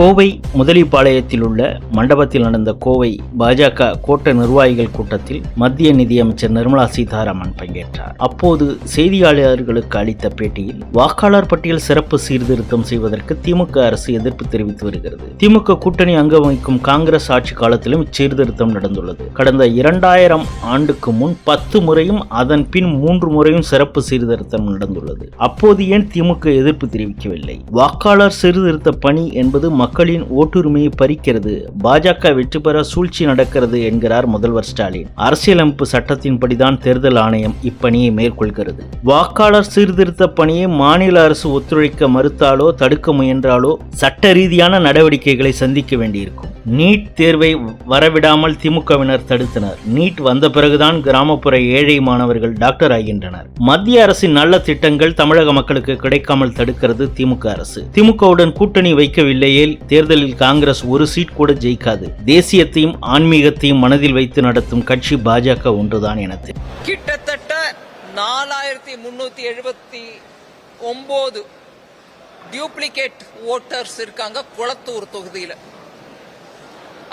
கோவை முதலிப்பாளையத்தில் உள்ள மண்டபத்தில் நடந்த கோவை பாஜக கோட்ட நிர்வாகிகள் கூட்டத்தில் மத்திய நிதியமைச்சர் நிர்மலா சீதாராமன் பங்கேற்றார். அப்போது செய்தியாளர்களுக்கு அளித்த பேட்டியில் வாக்காளர் பட்டியல் சிறப்பு சீர்திருத்தம் செய்வதற்கு திமுக அரசு எதிர்ப்பு தெரிவித்து வருகிறது. திமுக கூட்டணி அங்கம் வகிக்கும் காங்கிரஸ் ஆட்சி காலத்திலும் இச்சீர்திருத்தம் நடந்துள்ளது. கடந்த இரண்டாயிரம் ஆண்டுக்கு முன் பத்து முறையும் அதன் பின் மூன்று முறையும் சிறப்பு சீர்திருத்தம் நடந்துள்ளது. அப்போது ஏன் திமுக எதிர்ப்பு தெரிவிக்கவில்லை? வாக்காளர் சீர்திருத்த பணி என்பது மக்களின் ஓட்டுரிமையை பறிக்கிறது. பாஜக வெற்றி பெற சூழ்ச்சி நடக்கிறது என்கிறார் முதல்வர் ஸ்டாலின். அரசியலமைப்பு சட்டத்தின்படிதான் தேர்தல் ஆணையம் இப்பணியை மேற்கொள்கிறது. வாக்காளர் சீர்திருத்த பணியை மாநில அரசு ஒத்துழைக்க மறுத்தாலோ தடுக்க முயன்றாலோ சட்ட ரீதியான நடவடிக்கைகளை சந்திக்க வேண்டியிருக்கும். நீட் தேர்வை வரவிடாமல் திமுகவினர் தடுத்தனர். நீட் வந்த பிறகுதான் கிராமப்புற ஏழை மாணவர்கள் டாக்டர் ஆகின்றனர். மத்திய அரசின் நல்ல திட்டங்கள் தமிழக மக்களுக்கு கிடைக்காமல் தடுக்கிறது திமுக அரசு. திமுகவுடன் கூட்டணி வைக்கவில்லையே தேர்தலில் காங்கிரஸ் ஒரு சீட் கூட ஜெயிக்காது. தேசியத்தையும் ஆன்மீகத்தையும் மனதில் வைத்து நடத்தும் கட்சி பாஜக ஒன்றுதான் என கிட்டத்தட்ட நாலாயிரத்தி முன்னூத்தி எழுபத்தி ஒன்பது டியூப்ளிகேட் ஓட்டர்ஸ் இருக்காங்க குளத்தூர் தொகுதியில்.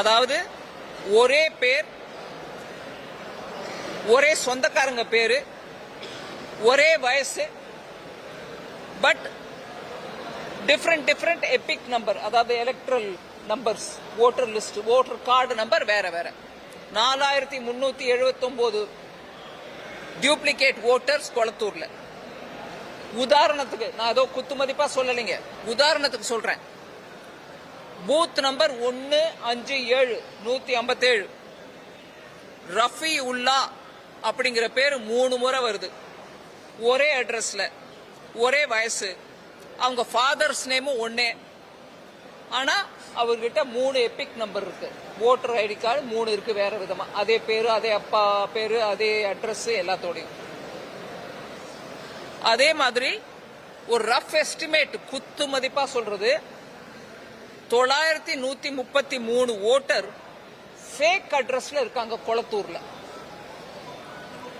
அதாவது ஒரே பேர் ஒரே சொந்தக்காரங்க பேரு ஒரே வயசு டிஃப்ரெண்ட் டிஃப்ரெண்ட் எபிக் நம்பர் அதாவது electoral numbers voter list voter card number வேற வேற. நாலாயிரத்தி முன்னூத்தி எழுபத்தொன்பது டியூப்ளிகேட் ஓட்டர்ஸ் கொளத்தூர்ல. உதாரணத்துக்கு நான் ஏதோ குத்து மதிப்பா சொல்லலைங்க. உதாரணத்துக்கு சொல்றேன். பூத் நம்பர் ஒன்னு அஞ்சு ஏழு நூத்தி ஐம்பத்தேழு. ரஃபி உல்லா அப்படிங்கிற பேர் மூணு முறை வருது. ஒரே அட்ரஸ்ல ஒரே வயசு அவங்க ஃபாதர்ஸ் நேமும் ஒன்னே ஆனா அவர்கிட்ட மூணு எபிக் நம்பர் இருக்கு. ஓட்டர் ஐடி கார்டு மூணு இருக்கு வேற விதமா. அதே பேரு அதே அப்பா பேரு அதே அட்ரஸ் எல்லாத்தோடையும். அதே மாதிரி ஒரு ரஃப் எஸ்டிமேட் குத்து மதிப்பா சொல்றது தொள்ளாயிரத்தி நூத்தி முப்பத்தி மூணு ஓட்டர் ஃபேக் அட்ரஸ்ல இருக்காங்க கொளத்தூர்ல.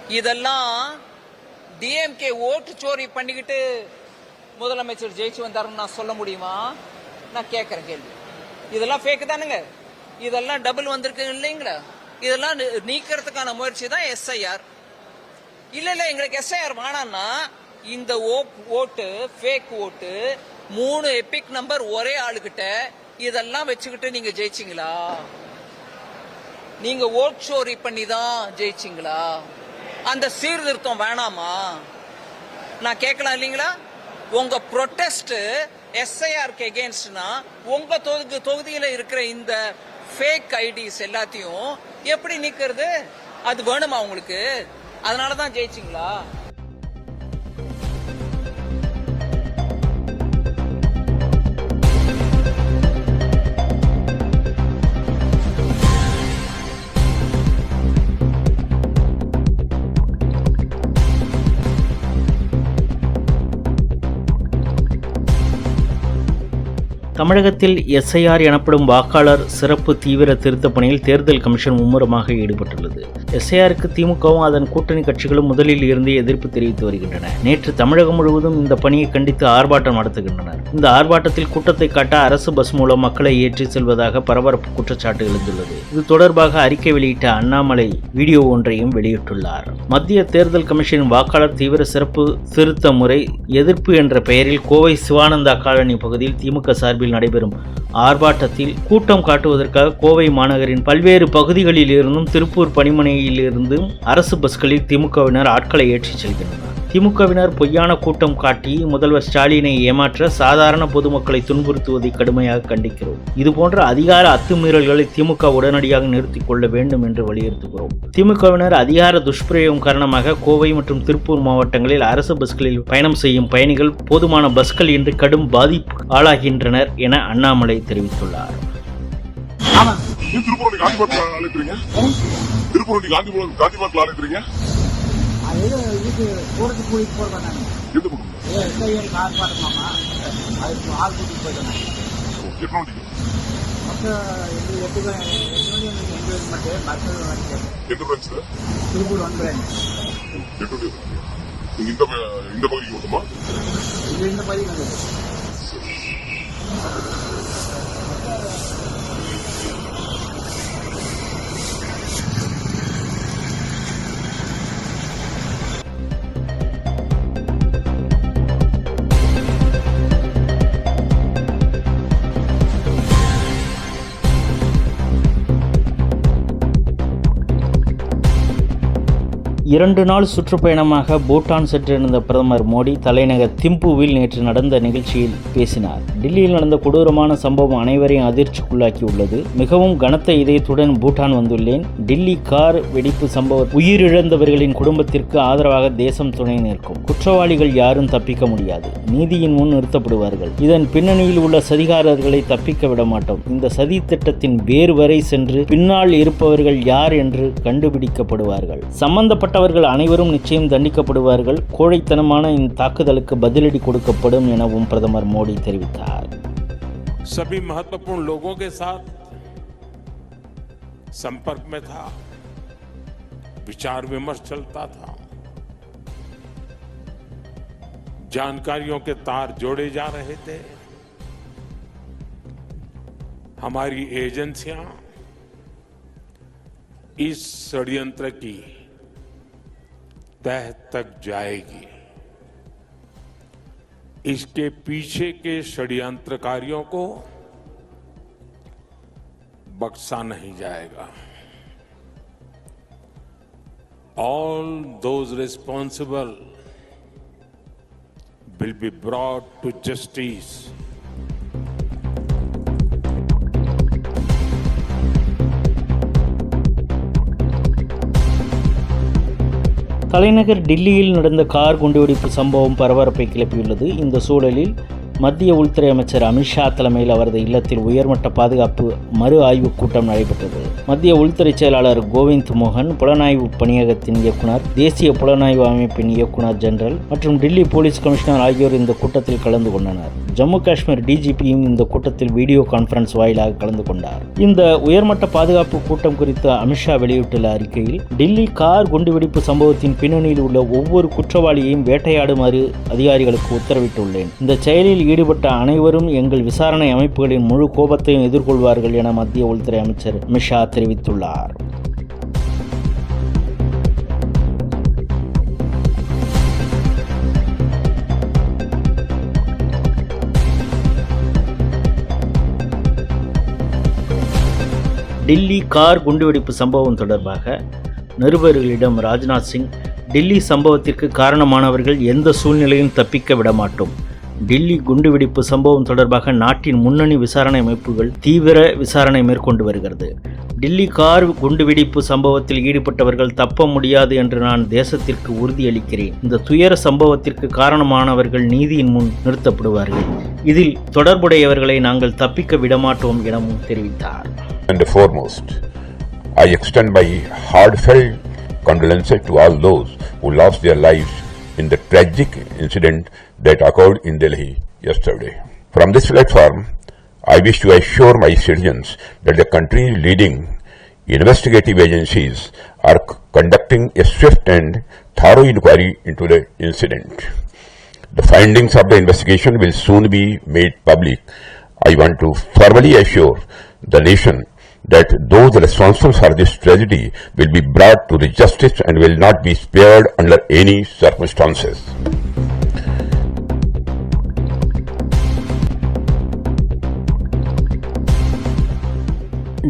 இதெல்லாம் டிஎம்கே ஓட்டு சோரி பண்ணிக்கிட்டு முதலமைச்சர் ஜெயிச்சு வந்தாருன்னு நான் சொல்ல முடியுமா? நான் கேட்கறேன் கேள்வி. இதெல்லாம் ஃபேக்கு தானுங்க. இதெல்லாம் டபுள் வந்திருக்கு இல்லைங்களா? இதெல்லாம் நீக்கிறதுக்கான முயற்சி தான் எஸ்ஐஆர் இல்ல இல்ல எங்களுக்கு எஸ்ஐஆர் வேணாம்னா இந்த ஓட்டு ஃபேக் ஓட்டு மூணு எபிக் நம்பர் ஒரே ஆளுகிட்ட இதெல்லாம் வச்சுக்கிட்டு நீங்க ஜெயிச்சீங்களா? நீங்க ஓட் சோரி பண்ணி தான் ஜெயிச்சீங்களா? அந்த சீர்திருத்தம் வேணாமா? நான் கேட்கலாம் இல்லைங்களா? உங்க ப்ரொட்டஸ்ட் எஸ்ஐஆர்க்கு எகேன்ஸ்ட்னா உங்க தொகுதி தொகுதியில இருக்கிற இந்த ஃபேக் ஐடிஸ் எல்லாத்தையும் எப்படி நிக்கிறது? அது வேணுமா உங்களுக்கு? அதனால தான் ஜெயிச்சிங்களா? தமிழகத்தில் எஸ்ஐஆர் எனப்படும் வாக்காளர் சிறப்பு தீவிர திருத்தப் பணியில் தேர்தல் கமிஷன் மும்முரமாக ஈடுபட்டுள்ளது. எஸ்ஐஆருக்கு திமுகவும் அதன் கூட்டணி கட்சிகளும் முதலில் இருந்தே எதிர்ப்பு தெரிவித்து வருகின்றன. நேற்று தமிழகம் முழுவதும் இந்த பணியை கண்டித்து ஆர்ப்பாட்டம் நடத்துகின்றனர். இந்த ஆர்ப்பாட்டத்தில் கூட்டத்தை காட்ட அரசு பஸ் மூலம் மக்களை ஏற்றி செல்வதாக பரபரப்பு குற்றச்சாட்டு எழுந்துள்ளது. இது தொடர்பாக அறிக்கை வெளியிட்ட அண்ணாமலை வீடியோ ஒன்றையும் வெளியிட்டுள்ளார். மத்திய தேர்தல் கமிஷன் வாக்காளர் தீவிர சிறப்பு திருத்த முறை எதிர்ப்பு என்ற பெயரில் கோவை சிவானந்தா காலனி பகுதியில் திமுக சார்பில் நடைபெறும். ஆர்ப்பாட்டத்தில் கூட்டம் காட்டுவதற்காக கோவை மாநகரின் பல்வேறு பகுதிகளில் இருந்தும் திருப்பூர் பணிமனையிலிருந்தும் அரசு பஸ்களில் திமுகவினர் ஆட்களை ஏற்றிச் செல்கின்றனர். திமுகவினர் பொய்யான கூட்டம் காட்டி முதல்வர் ஸ்டாலினை ஏமாற்ற சாதாரண பொதுமக்களை துன்புறுத்துவதை கடுமையாக கண்டிக்கிறோம். இதுபோன்ற அதிகார அத்துமீறல்களை திமுக உடனடியாக நிறுத்திக் கொள்ள வேண்டும் என்று வலியுறுத்துகிறோம். திமுகவினர் அதிகார துஷ்பிரயோகம் காரணமாக கோவை மற்றும் திருப்பூர் மாவட்டங்களில் அரசு பஸ்களில் பயணம் செய்யும் பயணிகள் போதுமான பஸ்கள் இன்று கடும் பாதிப்பு ஆளாகின்றனர் என அண்ணாமலை தெரிவித்துள்ளார். திருப்பூர் காந்தி அழைக்கிறீங்க? திருப்பூர் காந்தி காந்தி அழைக்கிறீங்க? கூடத்துக்கு கூட்டிட்டு போறேன் நான் எந்த பக்கம் ஏ எஸ்ஐஆருக்கு ஆர்ப்பாட்டமாமா அதுக்கு ஆள் எத்தனை வண்டிக்கு மொத்தம் எட்டு எட்டு பஸ்ஸில் வந்துட்டேன் எந்த பிரான்ச்ல திருப்பூர் இருக்கு. நீங்க இந்த இந்த பகுதிக்கு மட்டுமா? இது இந்த பதிவு வந்தது. இரண்டு நாள் சுற்றுப்பயணமாக பூட்டான் சென்றிருந்த பிரதமர் மோடி தலைநகர் திம்புவில் நேற்று நடந்த நிகழ்ச்சியில் பேசினார். டில்லியில் நடந்த கொடூரமான சம்பவம் அனைவரையும் அதிர்ச்சிக்குள்ளாக்கியுள்ளது. மிகவும் கனத்த இதயத்துடன் பூட்டான் வந்துள்ளேன். டில்லி கார் வெடிப்பு சம்பவம் உயிரிழந்தவர்களின் குடும்பத்திற்கு ஆதரவாக தேசம் துணை நிற்கும். குற்றவாளிகள் யாரும் தப்பிக்க முடியாது. நீதியின் முன் நிறுத்தப்படுவார்கள். இதன் பின்னணியில் உள்ள சதிகாரர்களை தப்பிக்க விட மாட்டோம். இந்த சதி திட்டத்தின் வேறு வரை சென்று பின்னால் இருப்பவர்கள் யார் என்று கண்டுபிடிக்கப்படுவார்கள். சம்பந்தப்பட்ட சம்பந்தப்பட்டவர்கள் அனைவரும் நிச்சயம் தண்டிக்கப்படுவார்கள் கோழைத்தனமான இந்த தாக்குதலுக்கு பதிலடி கொடுக்கப்படும் எனவும் பிரதமர் மோடி தெரிவித்தார் सभी महत्वपूर्ण लोगों के साथ संपर्क में था विचार विमर्श चलता था जानकारियों के तार जोड़े जा रहे थे हमारी एजेंसियां इस षड्यंत्र की तह तक जाएगी इसके पीछे के षड्यंत्रकारियों को बख्शा नहीं जाएगा all those responsible will be brought to justice. தலைநகர் டில்லியில் நடந்த கார் குண்டுவெடிப்பு சம்பவம் பரபரப்பை கிளப்பியுள்ளது. இந்த சூழலில் மத்திய உள்துறை அமைச்சர் அமித்ஷா தலைமையில் அவரது இல்லத்தில் உயர்மட்ட பாதுகாப்பு மறு ஆய்வுக் கூட்டம் நடைபெற்றது. மத்திய உள்துறை செயலாளர் கோவிந்த் மோகன் புலனாய்வு பணியகத்தின் இயக்குனர் தேசிய புலனாய்வு அமைப்பின் இயக்குனர் ஜெனரல் மற்றும் டில்லி போலீஸ் கமிஷனர் ஆகியோர் இந்த கூட்டத்தில் கலந்து கொண்டனர். ஜம்மு காஷ்மீர் டிஜிபியும் இந்த கூட்டத்தில் வீடியோ கான்பரன்ஸ் வாயிலாக கலந்து கொண்டார். இந்த உயர்மட்ட பாதுகாப்பு கூட்டம் குறித்து அமித்ஷா வெளியிட்டுள்ள அறிக்கையில் டில்லி கார் குண்டுவெடிப்பு சம்பவத்தின் பின்னணியில் உள்ள ஒவ்வொரு குற்றவாளியையும் வேட்டையாடுமாறு அதிகாரிகளுக்கு உத்தரவிட்டுள்ளேன். இந்த செயலில் ஈடுபட்ட அனைவரும் எங்கள் விசாரணை அமைப்புகளின் முழு கோபத்தையும் எதிர்கொள்வார்கள் என மத்திய உள்துறை அமைச்சர் மிஷா தெரிவித்துள்ளார். டில்லி கார் குண்டுவெடிப்பு சம்பவம் தொடர்பாக நிருபர்களிடம் ராஜ்நாத் சிங் டில்லி சம்பவத்திற்கு காரணமானவர்கள் எந்த சூழ்நிலையும் தப்பிக்க விடமாட்டோம். டில்லி குண்டுவெடிப்பு சம்பவம் தொடர்பாக நாட்டின் முன்னணி விசாரணை அமைப்புகள் தீவிர விசாரணை மேற்கொண்டு வருகிறது. டில்லி கார் குண்டுவெடிப்பு சம்பவத்தில் ஈடுபட்டவர்கள் தப்ப முடியாது என்று நான் தேசத்திற்கு உறுதியளிக்கிறேன். இந்த துயர சம்பவத்திற்கு காரணமானவர்கள் நீதியின் முன் நிறுத்தப்படுவார்கள். இதில் தொடர்புடையவர்களை நாங்கள் தப்பிக்க விடமாட்டோம் எனவும் தெரிவித்தார். And foremost, I extend my heartfelt condolences to all those who lost their lives in the tragic incident that occurred in Delhi yesterday. From this platform, I wish to assure my citizens that the country's leading investigative agencies are conducting a swift and thorough inquiry into the incident. The findings of the investigation will soon be made public. I want to formally assure the nation that those responsible for this tragedy will be brought to the justice and will not be spared under any circumstances.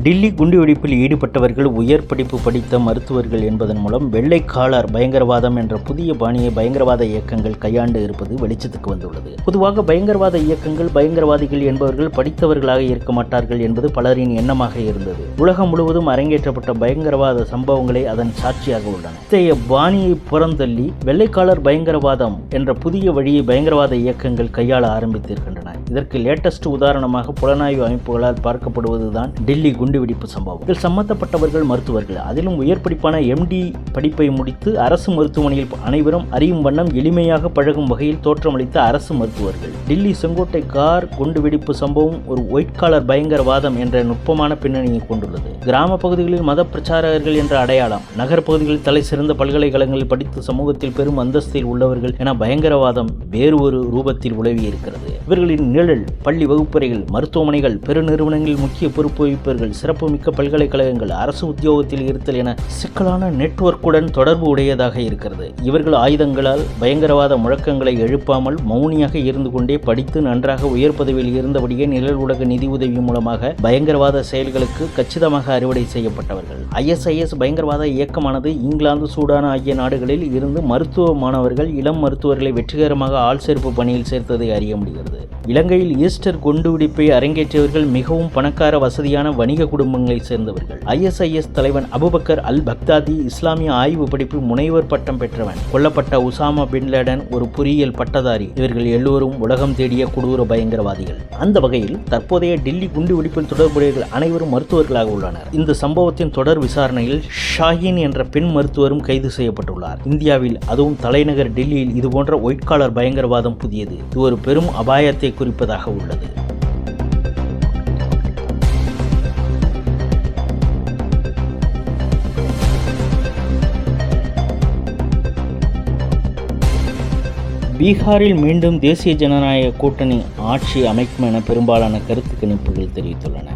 Delhi குண்டுவெடிப்பில் ஈடுபட்டவர்கள் உயர் படிப்பு படித்த மருத்துவர்கள் என்பதன் மூலம் வெள்ளைக்காலர் பயங்கரவாதம் என்ற புதிய பாணியை பயங்கரவாத இயக்கங்கள் கையாண்டு இருப்பது வெளிச்சத்துக்கு வந்துள்ளது. பொதுவாக பயங்கரவாத இயக்கங்கள் பயங்கரவாதிகள் என்பவர்கள் படித்தவர்களாக இருக்க மாட்டார்கள் என்பது பலரின் எண்ணமாக இருந்தது. உலகம் முழுவதும் அரங்கேற்றப்பட்ட பயங்கரவாத சம்பவங்களே அதன் சாட்சியாக உள்ளன. இத்தகைய பாணியை புறந்தள்ளி வெள்ளைக்காலர் பயங்கரவாதம் என்ற புதிய வழியை பயங்கரவாத இயக்கங்கள் கையாள ஆரம்பித்திருக்கின்றன. இதற்கு லேட்டஸ்ட் உதாரணமாக புலனாய்வு அமைப்புகளால் பார்க்கப்படுவதுதான் டில்லி குண்டுவெடிப்பு சம்பவம். இதில் சம்பந்தப்பட்டவர்கள் மருத்துவர்கள். அதிலும் உயர் படிப்பான எம்டி படிப்பை முடித்து அரசு மருத்துவமனையில் அனைவரும் அறியும் வண்ணம் எளிமையாக பழகும் வகையில் தோற்றமளித்த அரசு மருத்துவர்கள். டில்லி செங்கோட்டை கார் குண்டுவெடிப்பு சம்பவம் ஒரு ஒயிட் காலர் பயங்கரவாதம் என்ற நுட்பமான பின்னணியை கொண்டுள்ளது. கிராம பகுதிகளில் மத பிரச்சாரகர்கள் என்ற அடையாளம். நகர் பகுதிகளில் தலை சிறந்த பல்கலைக்கழகங்களில் படித்து சமூகத்தில் பெரும் அந்தஸ்தில் உள்ளவர்கள் என பயங்கரவாதம் வேறு ஒரு ரூபத்தில் உலவி இருக்கிறது இவர்களின் நிழல் பள்ளி வகுப்பறைகள் மருத்துவமனைகள் பெருநிறுவனங்களில் முக்கிய பொறுப்பு வகிப்பவர்கள் சிறப்புமிக்க பல்கலைக்கழகங்கள் அரசு உத்தியோகத்தில் இருத்தல் என சிக்கலான நெட்வொர்க்குடன் தொடர்பு உடையதாக இருக்கிறது. இவர்கள் ஆயுதங்களால் பயங்கரவாத முழக்கங்களை எழுப்பாமல் மௌனியாக இருந்து கொண்டே படித்து நன்றாக உயர் பதவியில் இருந்தபடியே நிழல் உலக நிதி உதவி மூலமாக பயங்கரவாத செயல்களுக்கு கச்சிதமாக அறுவடை செய்யப்பட்டவர்கள். ஐஎஸ்ஐஎஸ் பயங்கரவாத இயக்கமானது இங்கிலாந்து சூடான் ஆகிய நாடுகளில் இருந்து மருத்துவ மாணவர்கள் இளம் மருத்துவர்களை வெற்றிகரமாக ஆள் சேர்ப்பு பணியில் சேர்த்ததை அறிய முடிகிறது. இலங்கையில் ஈஸ்டர் குண்டுவெடிப்பை அரங்கேற்றியவர்கள் மிகவும் பணக்கார வசதியான வணிக குடும்பங்களைச் சேர்ந்தவர்கள். ஐஎஸ்ஐஎஸ் தலைவன் அபுபக்கர் அல் பக்தாதி இஸ்லாமிய ஆய்வு படிப்பில் முனைவர் பட்டம் பெற்றவன். கொல்லப்பட்ட உசாமா பின் லேடன் ஒரு பொறியியல் பட்டதாரி. இவர்கள் எல்லோரும் உலகம் தேடிய கொடூர பயங்கரவாதிகள். அந்த வகையில் தற்போதைய டெல்லி குண்டுவெடிப்பில் தொடர்புடையவர்கள் அனைவரும் மருத்துவர்களாக உள்ளனர். இந்த சம்பவத்தின் தொடர் விசாரணையில் ஷாஹின் என்ற பெண் மருத்துவரும் கைது செய்யப்பட்டுள்ளார். இந்தியாவில் அதுவும் தலைநகர் டெல்லியில் இதுபோன்ற ஒயிட் காலர் பயங்கரவாதம் புதியது. இது ஒரு பெரும் அபாயத்தை குறிப்பதாக உள்ளது. பீகாரில் மீண்டும் தேசிய ஜனநாயக கூட்டணி ஆட்சி அமைக்கும் என பெரும்பாலான கருத்து கணிப்புகள் தெரிவித்துள்ளன.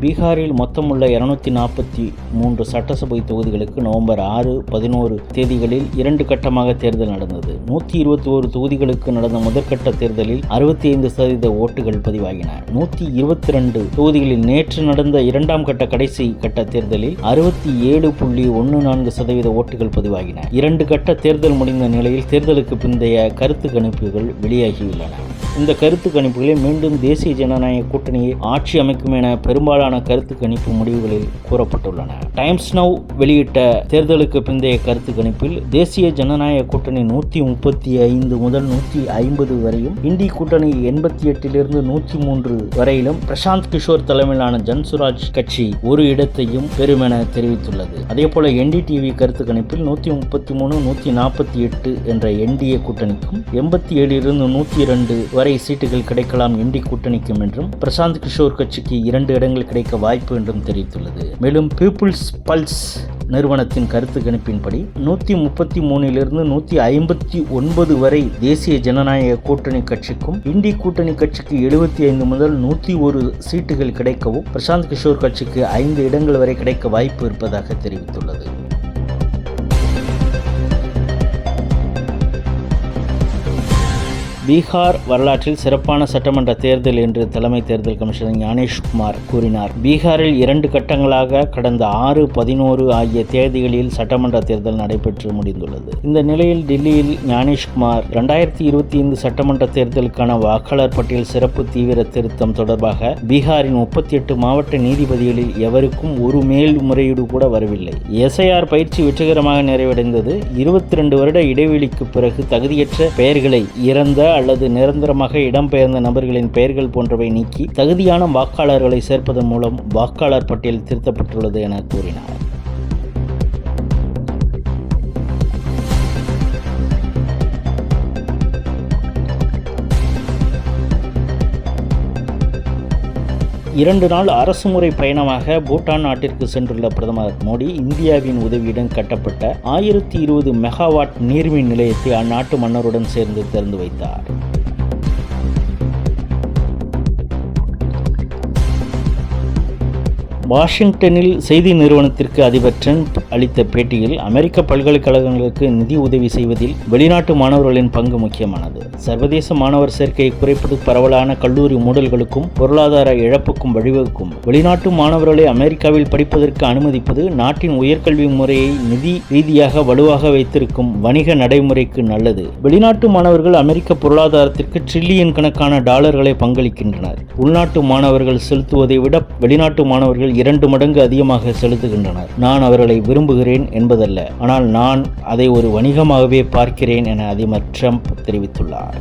பீகாரில் மொத்தமுள்ள இருநூத்தி நாற்பத்தி மூன்று சட்டசபை தொகுதிகளுக்கு நவம்பர் ஆறு பதினோரு தேதிகளில் இரண்டு கட்டமாக தேர்தல் நடந்தது. நூற்றி இருபத்தி ஓரு தொகுதிகளுக்கு நடந்த முதற்கட்ட தேர்தலில் அறுபத்தி ஐந்து சதவீத ஓட்டுகள் பதிவாகின. நூற்றி இருபத்தி ரெண்டு தொகுதிகளில் நேற்று நடந்த இரண்டாம் கட்ட கடைசி கட்ட தேர்தலில் அறுபத்தி ஏழு புள்ளி ஒன்று நான்கு சதவீத ஓட்டுகள் பதிவாகின. இரண்டு கட்ட தேர்தல் முடிந்த நிலையில் தேர்தலுக்கு பிந்தைய கருத்து கணிப்புகள் வெளியாகியுள்ளன. இந்த கருத்து கணிப்புகளில் மீண்டும் தேசிய ஜனநாயக கூட்டணியை ஆட்சி அமைக்கும் என பெரும்பாலான கருத்து கணிப்பு முடிவுகளில் கூறப்பட்டுள்ளன. டைம்ஸ் நவ் வெளியிட்ட தேர்தலுக்கு பிந்தைய கருத்து கணிப்பில் தேசிய ஜனநாயக கூட்டணி நூற்றி முப்பத்தி ஐந்து முதல் நூற்றி ஐம்பது வரையும் இந்தி கூட்டணி எண்பத்தி எட்டிலிருந்து நூற்றி மூன்று வரையிலும் பிரசாந்த் கிஷோர் தலைமையிலான ஜன்சுராஜ் கட்சி ஒரு இடத்தையும் பெறும் என தெரிவித்துள்ளது. அதேபோல என்டிடிவி கருத்து கணிப்பில் நூற்றி முப்பத்தி மூணு நூற்றி நாற்பத்தி எட்டு என்ற என்டிஏ கூட்டணிக்கும் எண்பத்தி ஏழிலிருந்து நூற்றி இரண்டு வரை சீட்டுகள் கிடைக்கலாம் இண்டி கூட்டணிக்கும் என்றும் பிரசாந்த் கிஷோர் கட்சிக்கு இரண்டு இடங்கள் கிடைக்க வாய்ப்பு என்றும் தெரிவித்துள்ளது. மேலும் பீப்புள்ஸ் பல்ஸ் நிறுவனத்தின் கருத்து கணிப்பின்படி நூற்றி முப்பத்தி மூணிலிருந்து நூற்றி ஐம்பத்தி ஒன்பது வரை தேசிய ஜனநாயக கூட்டணி கட்சிக்கும் இண்டி கூட்டணி கட்சிக்கு எழுபத்தி ஐந்து முதல் நூற்றி ஒரு சீட்டுகள் கிடைக்கவும் பிரசாந்த் கிஷோர் கட்சிக்கு ஐந்து இடங்கள் வரை கிடைக்க வாய்ப்பு இருப்பதாக தெரிவித்துள்ளது. பீகார் வரலாற்றில் சிறப்பான சட்டமன்ற தேர்தல் என்று தலைமை தேர்தல் கமிஷனர் ஞானேஷ்குமார் கூறினார். பீகாரில் இரண்டு கட்டங்களாக கடந்த ஆறு பதினோரு ஆகிய தேதிகளில் சட்டமன்ற தேர்தல் நடைபெற்று முடிந்துள்ளது. இந்த நிலையில் டெல்லியில் ஞானேஷ்குமார் இரண்டாயிரத்தி இருபத்தி ஐந்து சட்டமன்ற தேர்தலுக்கான வாக்காளர் பட்டியல் சிறப்பு தீவிர திருத்தம் தொடர்பாக பீகாரின் முப்பத்தி எட்டு மாவட்ட நீதிபதிகளில் எவருக்கும் ஒரு மேல்முறையீடு கூட வரவில்லை. எஸ்ஐஆர் பயிற்சி வெற்றிகரமாக நிறைவடைந்தது. இருபத்தி ரெண்டு வருட இடைவெளிக்கு பிறகு தகுதியற்ற பெயர்களை இறந்த அல்லது நிரந்தரமாக இடம்பெயர்ந்த நபர்களின் பெயர்கள் போன்றவை நீக்கி தகுதியான வாக்காளர்களை சேர்ப்பதன் மூலம் வாக்காளர் பட்டியல் திருத்தப்பட்டுள்ளது என கூறினார். இரண்டு நாள் அரசு முறை பயணமாக பூட்டான் நாட்டிற்கு சென்றுள்ள பிரதமர் மோடி இந்தியாவின் உதவியுடன் கட்டப்பட்ட ஆயிரத்தி இருபது மெகாவாட் நீர்மின் நிலையத்தை அந்நாட்டு மன்னருடன் சேர்ந்து திறந்து வைத்தார். வாஷிங்டனில் செய்தி நிறுவனத்திற்கு அதிபர் ட்ரம்ப் அளித்த பேட்டியில் அமெரிக்க பல்கலைக்கழகங்களுக்கு நிதி உதவி செய்வதில் வெளிநாட்டு மாணவர்களின் பங்கு முக்கியமானது. சர்வதேச மாணவர் சேர்க்கையை குறைப்பது பரவலான கல்லூரி மூடல்களுக்கும் பொருளாதார இழப்புக்கும் வழிவகுக்கும். வெளிநாட்டு மாணவர்களை அமெரிக்காவில் படிப்பதற்கு அனுமதிப்பது நாட்டின் உயர்கல்வி முறையை நிதி ரீதியாக வலுவாக வைத்திருக்கும் வணிக நடைமுறைக்கு நல்லது. வெளிநாட்டு மாணவர்கள் அமெரிக்க பொருளாதாரத்திற்கு ட்ரில்லியன் கணக்கான டாலர்களை பங்களிக்கின்றனர். உள்நாட்டு மாணவர்கள் செலுத்துவதை விட வெளிநாட்டு மாணவர்கள் இரண்டு மடங்கு அதிகமாக செலுத்துகின்றனர். நான் அவர்களை விரும்புகிறேன் என்பதல்ல. ஆனால் நான் அதை ஒரு வணிகமாகவே பார்க்கிறேன் என அதிபர் ட்ரம்ப் தெரிவித்துள்ளார்.